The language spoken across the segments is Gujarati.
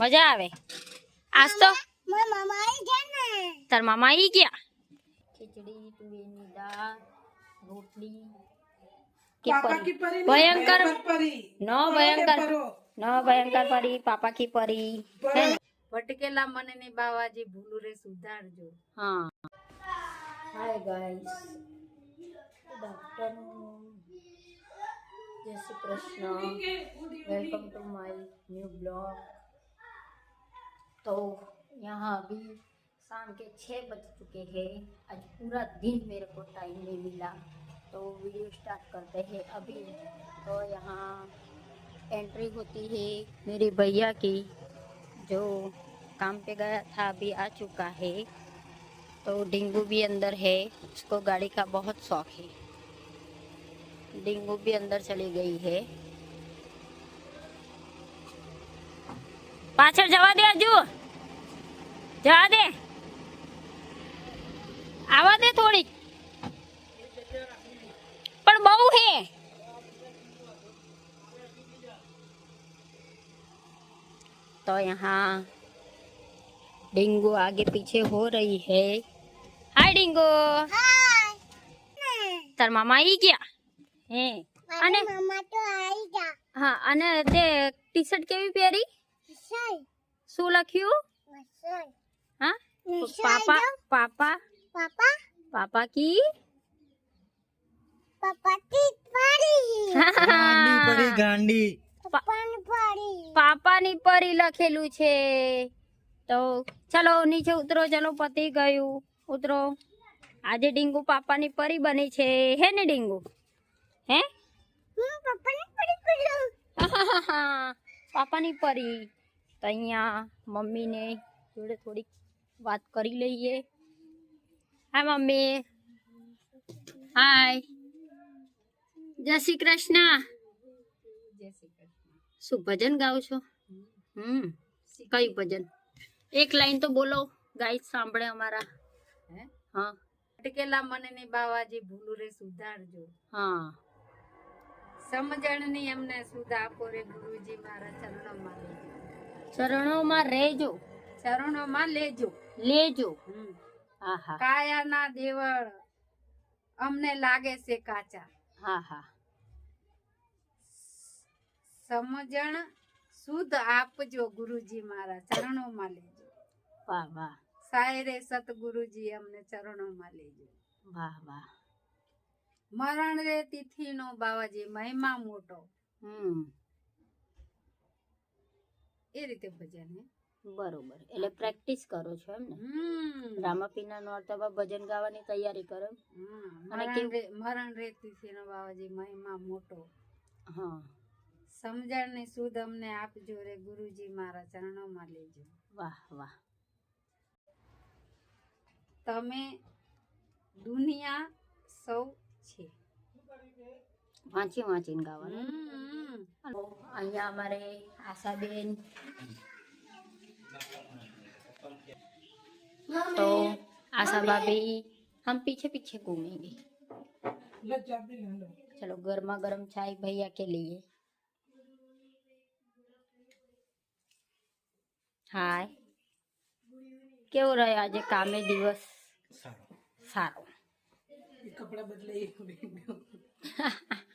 મજા આવે. આજ તો તાર મામા આવી ગયા? ખીચડી તુવેરની દાળ રોટલી. ન ભયંકર ન પાપા કી મને ને? બાવાજી ભૂલું રે સુધારજો. હા. હાય જય Shri Krishna. Welcome to my new blog तो यहाँ अभी शाम के छः बज चुके हैं। आज पूरा दिन मेरे को टाइम नहीं मिला। तो वीडियो स्टार्ट करते हैं अभी। तो यहाँ एंट्री होती है मेरे भैया की, जो काम पे गया था, अभी आ चुका है। तो डेंगू भी अंदर है। उसको गाड़ी का बहुत शौक है। डेंगू भी अंदर चली गई है। પાછળ જવા દે હજુ જવા દે આવા દે થોડીક પણ બહુ હે तो यहाँ डिंगू आगे पीछे हो रही है हाय डिंगू તાર મામા આવી ગયા હે અને હા અને તે ટી શર્ટ કેવી પહેરી શું લખ્યું? હા? પાપા પાપા? પાપા? પાપા કી? પાપા કી પરી પરી ગાંડી પાપાની પરી પાપાની પરી લખેલું છે. તો ચલો નીચે ઉતરો ચલો પતિ ગયું. ઉતરો. આજે ડીંગુ પાપાની પરી બની છે. હે ને ડીંગુ? હે? પાપાની પરી પાપાની પરી. તો અહીંયા મમ્મીને જોડે થોડીક વાત કરી લઈએ. હા મમ્મી. હાય. જય શ્રી કૃષ્ણ. જય શ્રી કૃષ્ણ. શું ભજન ગાવ છો? હમ. કયું ભજન? એક લાઈન તો બોલો ગાય સાંભળે અમારા. હે? હા. અટકેલા મને ને બાવાજી ભૂલું રે સુધારજો. હા. સમજણની એમને સુધા આપો રે ગુરુજી મારા ચરણોમાં લેજો ચરણોમાં રહેજો. ચરણોમાં લેજો. લેજો. હમ. હા હા કાયાના દેવળ અમને લાગે છે કાચા. હા હા સમજણ શુદ્ધ આપજો ગુરુજી મારા ચરણોમાં લેજો. વાહ વાહ. સાયરે સતગુરુજી અમને ચરણોમાં લેજો. વાહ વાહ. મરણ રે તિથિનો બાવાજી મહિમા મોટો. હમ. એ રીતે ભજન હે? બરોબર. એટલે પ્રેક્ટિસ કરો છો એમ ને? રામાપીના નોરતામાં ભજન ગાવાની તૈયારી કરો? અને મરણ રેતી તિથિનો બાવાજી મહિમા મોટો. હા. સમજણ ને સુધ અમને આપજો રે ગુરુજી મારા ચરણોમાં લેજો. વાહ વાહ. તમે દુનિયા સૌ છે. વાંચી વાંચીને ગાવાનું અહીંયા અમારે આશાબેન. તો આશા ભાભી હમ પીછે પીછે ઘૂમેંગે ચલો ગરમા ગરમ ચાય ભૈયા કે લઈએ હાય. કેવો રહ્યો આજે કામે દિવસ? સારો. સારો. કપડા બદલાઈ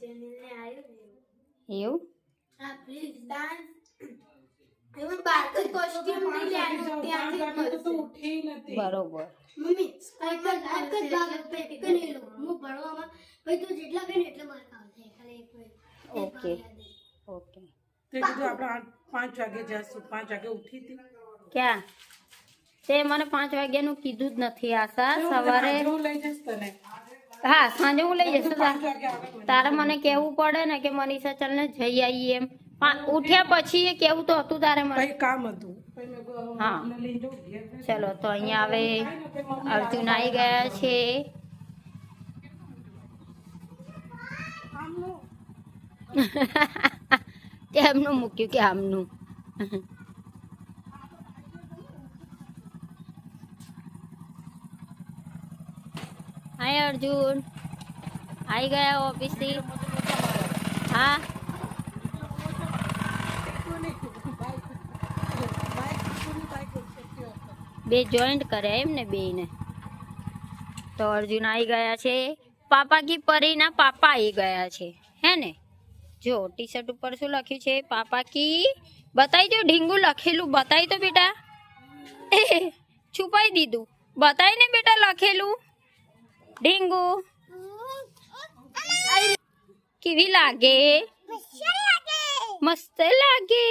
જમીને આવ્યો એવું? હા પ્લીઝ ડાન્સ એવું બાળકો કોસ્ટ્યુમ નહીં લેવાનું ત્યાંથી તો ઉઠી નથી. બરોબર. મમ્મી એક જ એક જ ભાગ પે એક લઈ લો. હું ભણવામાં ભાઈ તું જેટલા બેન એટલા માર્ક તે કીધું આપણે પાંચ વાગે જશું. પાંચ વાગે ઉઠી હતી. ક્યાં? તે મને પાંચ વાગ્યાનું કીધું જ નથી આશા. સવારે લઈ જશ તને. હા સાંજે હું લઈ જઈશ. તારે મને કહેવું પડે ને કે મનીષા ચલ ને જઈ આવીએ એમ. ઉઠ્યા પછી એ કેવું તો હતું તારે મને. કામ હતું. હા. ચલો તો અહીંયા હવે અર્જુન આવી ગયા છે. એમનું મૂક્યું કે આમનું. હાય અર્જુન. આવી ગયા ઓફિસથી. હા? બે જોઈન્ટ કર્યા એમ ને બેને તો અર્જુન આવી ગયા છે. પાપા કી પરીના પાપા આવી ગયા છે. હે ને? જો ટી શર્ટ ઉપર શું લખ્યું છે? પાપા કી? બતાવી દો ઢીંગુ લખેલું. બતાવી તો બેટા. છુપાઈ દીધું. બતાવી ને બેટા લખેલું. ઢીંગુ કેવી લાગે મસ્ત લાગે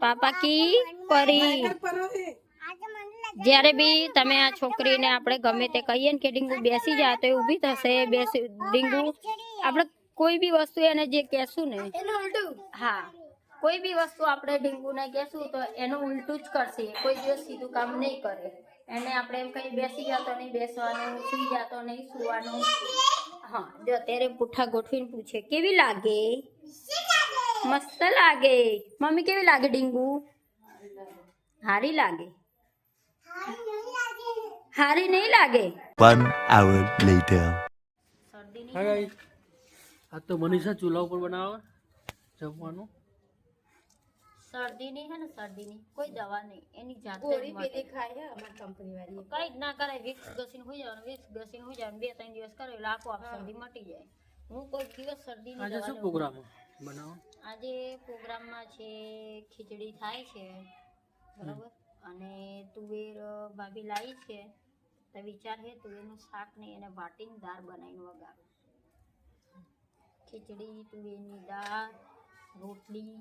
પાપા કી પરી. જ્યારે બી તમે આ છોકરીને આપણે ગમે તે કહીએ ને કે ડીંગુ બેસી જાય તો એ ઊભી થશે બેસી ડીંગુ. આપણે કોઈ બી વસ્તુ એને જે કહેશું ને હા કોઈ બી વસ્તુ આપણે ડીંગુને કહેશું તો એનું ઉલટું જ કરશે કોઈ દિવસ સીધું કામ નહીં કરે. એને આપણે એમ કઈ બેસી જતો નહીં બેસવાનું સુઈ જતો નહીં સુવાનું. હા જો અત્યારે પૂઠા ગોઠવીને પૂછે કેવી લાગે? મસ્ત લાગે. મમ્મી કેવી લાગે ડીંગુ? હારી લાગે. હારી નહીં લાગે. વન આવર લેટર હા ગાઈસ આ તો મનીષા ચૂલા ઉપર બનાવે જમવાનું. શરદી નહીં હે ને શરદી નહીં. કોઈ દવા નહીં. એની જાતે કંપની વાળી કઈ ના કરાય વિક્સ ઘસીને હોઈ જવાનું વિક્સ ઘસીને હોઈ જવાનું બે ત્રણ દિવસ કરે એટલે આપોઆપ શરદી મટી જાય. હું કોઈ દિવસ શરદી આજે શું પ્રોગ્રામ બનાવો? આજે પ્રોગ્રામમાં છે ખીચડી થાય છે બરાબર? અને તુવેર ભાભી લાવી છે. તો વિચાર હે તુવેરનું શાક નહીં એને વાટીને દાળ બનાવીને વગાડું. ખીચડી તુવેરની દાળ રોટલી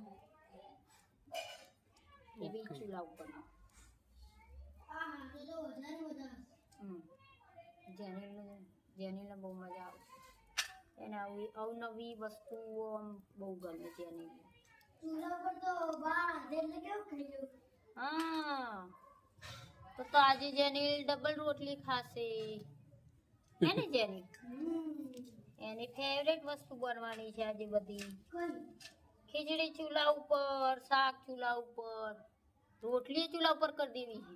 એવી ચૂલા ઉપર હમ. જેનીલનું જેનીલને બહુ મજા આવે. એને આવી અવનવી વસ્તુઓ આમ બહુ ગમે જેનીલ હા. તો તો આજે જેનીલ ડબલ રોટલી ખાશે. હે ને જેનીલ? એની ફેવરેટ વસ્તુ બનવાની છે આજે બધી. ખીચડી ચૂલા ઉપર શાક ચૂલા ઉપર રોટલી ચૂલા ઉપર કરી દેવી છે.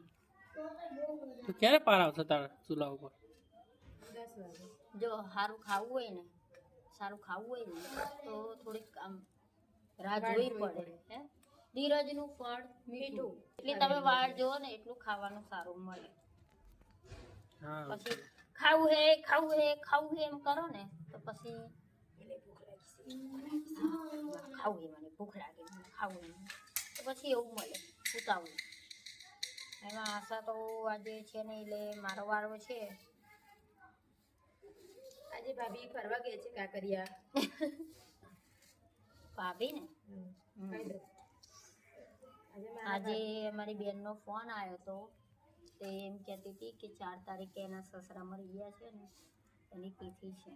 તો ક્યારે પાર આવશે તારે ચૂલા ઉપર? જો સારું ખાવું હોય ને સારું ખાવું હોય ને તો થોડીક આમ રાહ જોવી પડે હે? ધીરજનું ફળ મીઠું. એટલે તમે વાળ જુઓ ને એટલું ખાવાનું સારું મળે. હા. પછી ખાવું હે ખાવું હે ખાવું હે એમ કરો ને તો પછી ખાવું એ મને ભૂખ લાગે ખાવું તો પછી એવું મળે ઉતાવળું એમાં આશા તો આજે છે ને એટલે મારો વારો છે આજે ભાભી ફરવા ગયા છે કાંકરિયા ભાભી ને આજે અમારી બેનનો ફોન આવ્યો હતો તે એમ કહેતી હતી કે ચાર તારીખે એના સસરા મરી ગયા છે ને, એની તિથિ છે.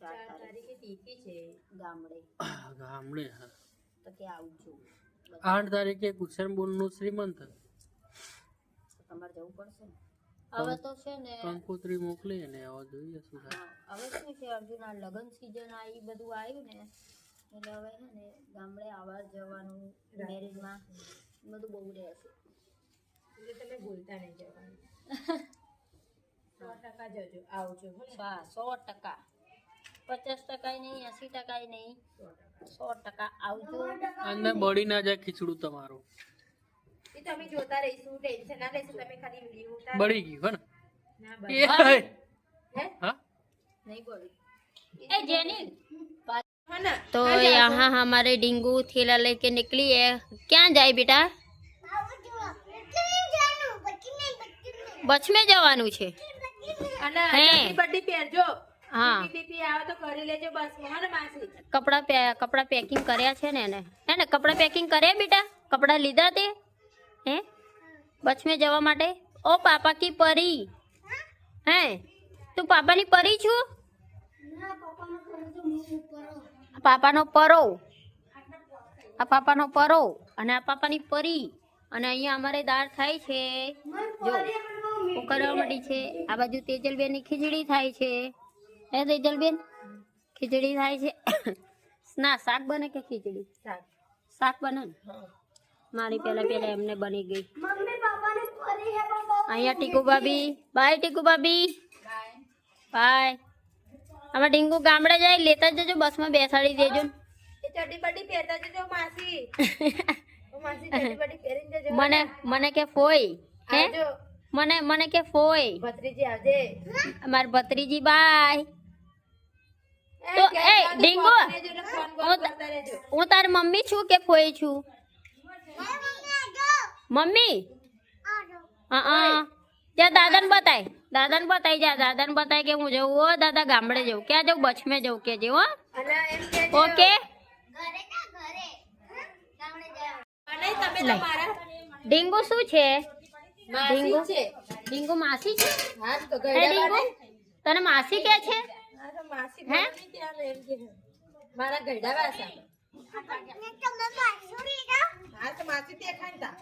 ચાર તારીખે તિથિ છે ગામડે? ગામડે હા. તો કે આવજો આઠ તારીખે કુશનબોનનું શ્રીમંત. તો તમારે જવું પડશે ને? હવે તો છે ને કંકોત્રી મોકલી ને હવે જોઈએ શું થાય. હા, હવે શું છે અર્જુન આ લગ્ન સિઝન આ એ બધું આવ્યું ને એટલે હવે છે ને ગામડે આવા જવાનું મેરેજમાં બધું બહુ રહેશે. એટલે તમે ભૂલતા નહીં જવાનું. સો ટકા જજો આવજો? હા સો ટકા. પચાસ ટકા નહીં એસી ટકા નહીં સો ટકા આવજો અંદર બળી ના જાય ખીચડું તમારું એ તો અમે જોતા રહીશું ટેન્શન ના લેશું તમે ખાલી વિડીયો ઉતારો બળી ગયું હે ના ને બસ. એ હે. હે? હા नहीं बोली ए जेनिल હા ને तो यहाँ हमारे डिंगू थैला लेके निकली है क्या जाए बेटा બચ में જવાનું છે અને હે. જલ્દી બધી પહેરજો હા. પીપી આવે તો કરી લેજો બસ. હા ને માસી. કપડા કપડા પેકિંગ કર્યા છે ને એને. હે ને કપડા પેકિંગ કર્યા બેટા? કપડા લીધા તે? હે? બચ में જવા માટે? ઓ પાપા કી પરી. હે? તું પાપાની પરી છું? પાપાનો પરો આ પાપાનો પરો. અને આ પાપાની પરી. અને અહીંયા અમારે દાળ થાય છે. જો માંડી છે. આ બાજુ તેજલબેનની ખીચડી થાય છે. હે તેજલબેન ખીચડી થાય છે. ના શાક બને કે ખીચડી? શાક. શાક બને ને? મારી પહેલા પહેલા એમને બની ગઈ. અહીંયા ટીકુ ભાભી. બાય ટીકુ ભાભી. બાય. આમાં ડીંગુ ગામડે જાય લેતા જજો બસમાં બેસાડી દેજો એ મને મને કે ફોઈ હે? મને મને કે ફોઈ. ભત્રીજી આવજે. અમારી ભત્રીજી બાય. એ તો, ઘેર એ, જાઓ તો ડીંગો. ફોન લેજો ને ફોન બોલ હું ત- કરતા રહેજો. હું તારી મમ્મી છું કે ફોઈ છું? મમ્મી? હા હા. ત્યાં દાદાને બતાય. દાદાને બતાય જા દાદાને બતાય કે હું જવું હો દાદા ગામડે જવું ક્યાં જવું બચમે જવું કે જેવું. હો અને એમ કહેજો ઓકે. ઘરે ના ઘરે. ગામડે જાય અને તમે લઈ. તમારા ડીંગુ શું છે? માસી ડીંગુ? છે. ડીંગુ માસી છે? હા તો હે ગયડા ડીંગુ? બાને તને માસી કે છે? હા તો માસી હે? ત્યાં એમ કે મારા ગયડા વાસા હા તો માસી દેખાય તા.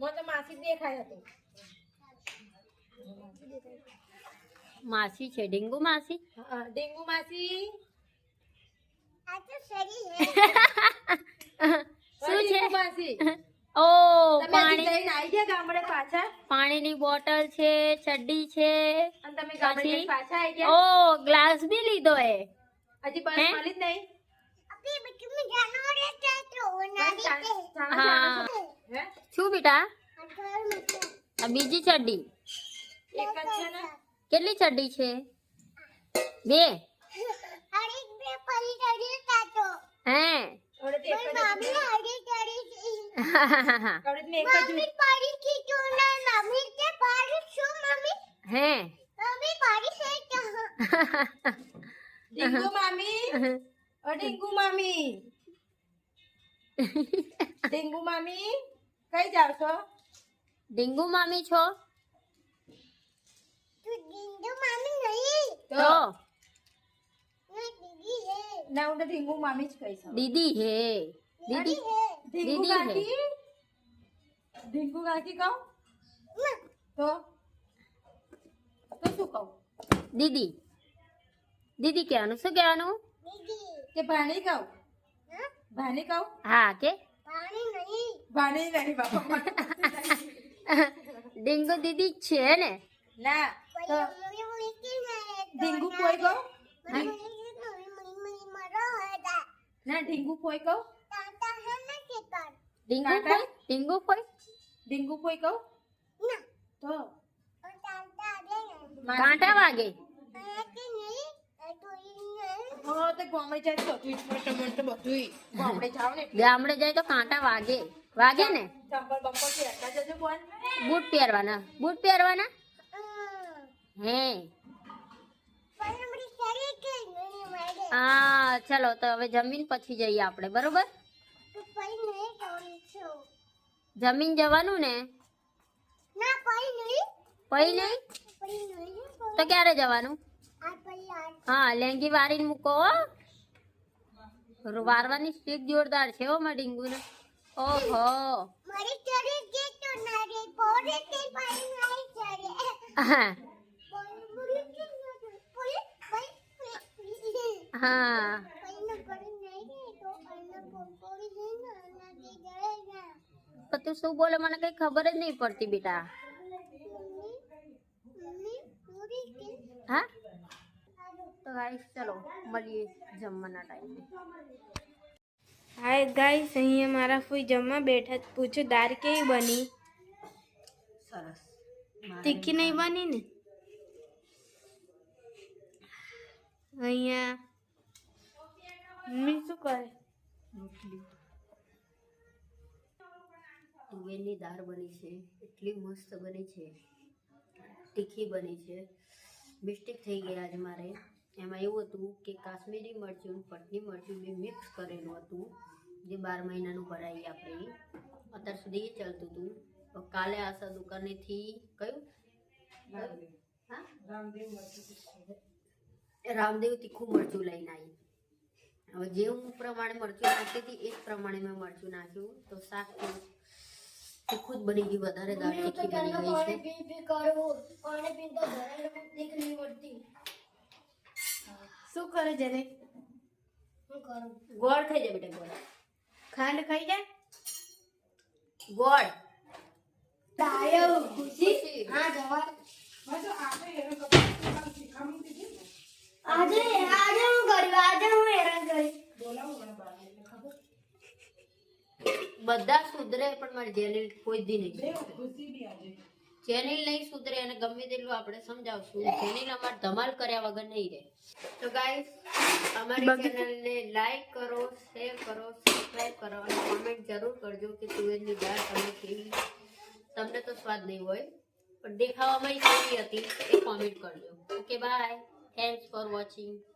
મને તો માસી દેખાય હતું. માસી છે ડેન્ગુ માસી? ડેન્ગુ માસી. આ તો સરી હે. શું છે? માસી. ઓ પાણી જઈને આવી ગયા ગામડે પાછા? પાણીની બોટલ છે ચડ્ડી છે તમે ગામડે પછી? જઈને પાછા આવી ગયા? ઓ ગ્લાસ બી લીધો એ. હજી બસ મળી જ નહીં. શું બેટા? આ બીજી ચડ્ડી. એક જ છે ને? કેટલી ચડ્ડી છે? બે અરે બે પરી ચડી તાતો હે હવે તો એક જ મામી હરી ચડી એક જ ના મમ્મી શું મમ્મી. હે? મમ્મી છે ડીંગુ મામી. ઓ ડીંગુ મામી. ડીંગુ મામી કઈ જાવ છો? ડીંગુ મામી છો? તું દિંદુ મમ્મી નહીં. તો? ના હે. ના હું તો ડીંગુ મામી જ કહીશ દીદી હે. દીદી દીદી. કાકી ડીંગુ કાકી કહું તો તો શું કહું દીદી દીદી કહેવાનું શું કહેવાનું કે ભાણી કહું ભાણી કહું હા કે પાણી નહીં ભાણી નહીં બાપા ડીંગુ દીદી છે ને ના તો ડીંગુ પોઈ કહું ના ડીંગુ કોઈ કહું ડીંગુ? કોઈ ડીંગુ કોઈ ડીંગુ પોઈ કહું ના તો કાંટા વાગે આ કે નહીં આ તો ઈ નહીં હા તો ગામડે જાય તો કાંટા વાગે વાગે ને બૂટ પહેરવાના બૂટ પહેરવાના હે પણ હમણાં શરીર કે નહીં મળે હા ચલો તો હવે જમીન પછી જઈએ આપણે બરોબર જમીન જવાનું ને? ના પછી નહીં. પઈ નહીં? પછી નહીં તો ક્યારે જવાનું? આ પછી આ હા લેંગી વારીને મૂકો હો. વારવાની સ્ટીક જોરદાર છે હો માં ડીંગુને. ઓહો. મારી શરીર કે તો ના રે પોરે તે પછી નહીં ચડે. હા પોરે કે ના પોરે પછી હા પછી કરી નહીં રે તો અન્ન પોરી હે ના ના કે જાય ના પણ તું શું બોલે? મને કઈ ખબર જ નહીં પડતી બેટા. મમ્મી મમ્મી પૂરી કે હા? તો ગાઈસ ચલો મળીએ જમવાના ટાઈમે હાય ગાઈસ અહીંયા મારા ફૂઈ જમવા બેઠા છે. પૂછું દાળ કેવી બની? સરસ. તીખી નહીં બની ને? અહીંયા મમ્મી શું કરે? રોટલી. તુવેરની દાળ બની છે એટલી મસ્ત બની છે તીખી બની છે. મિસ્ટેક થઈ ગયા આજે મારે. એમાં એવું હતું કે કાશ્મીરી મરચું પટની મરચું બે મિક્સ કરેલું હતું જે બાર મહિનાનું ભરાઈ આપણે. અત્યાર સુધી એ ચાલતું હતું. કાલે આશા દુકાનેથી કયું? હા? રામદેવ તીખું મરચું લઈને આવી. હવે જે હું પ્રમાણે મરચું નાખતી હતી એ જ પ્રમાણે મેં મરચું નાખ્યું. તો શાક તીખું બની ગઈ વધારે દાળ તીખી બની ગઈ છે. પી પી કર્યું પાણી પીને તો ઘરે દીક નહીં મળતી. શું કરે જેને? હું કરું? ગોળ ખાઈ જાય બેટા ગોળ. ખાંડ ખાઈ જાય ગોળ. ડાયો ખુશી. હા જવા તો આપણે એને કપડાં શીખામણ દીધી આજે આજે હું કર્યું આજે હું હેરાન કરી બોલાવું મને બહાર એટલે ખબર બધા સુધરે પણ મારી જેનિલ કોઈ દી નહીં જેનિલ નહીં સુધરે અને ગમે તેટલું આપણે સમજાવશું. જેનિલ અમારે ધમાલ કર્યા વગર નહીં રહે. તો ગાઈસ અમારી ચેનલને લાઈક કરો શેર કરો સબસ્ક્રાઈબ કરો અને કોમેન્ટ જરૂર કરજો કે તુવેરની દાળ તમે કેવી તમને તો સ્વાદ નહીં હોય પણ દેખાવામાં કેવી હતી એ કોમેન્ટ કરજો. Okay bye thanks for watching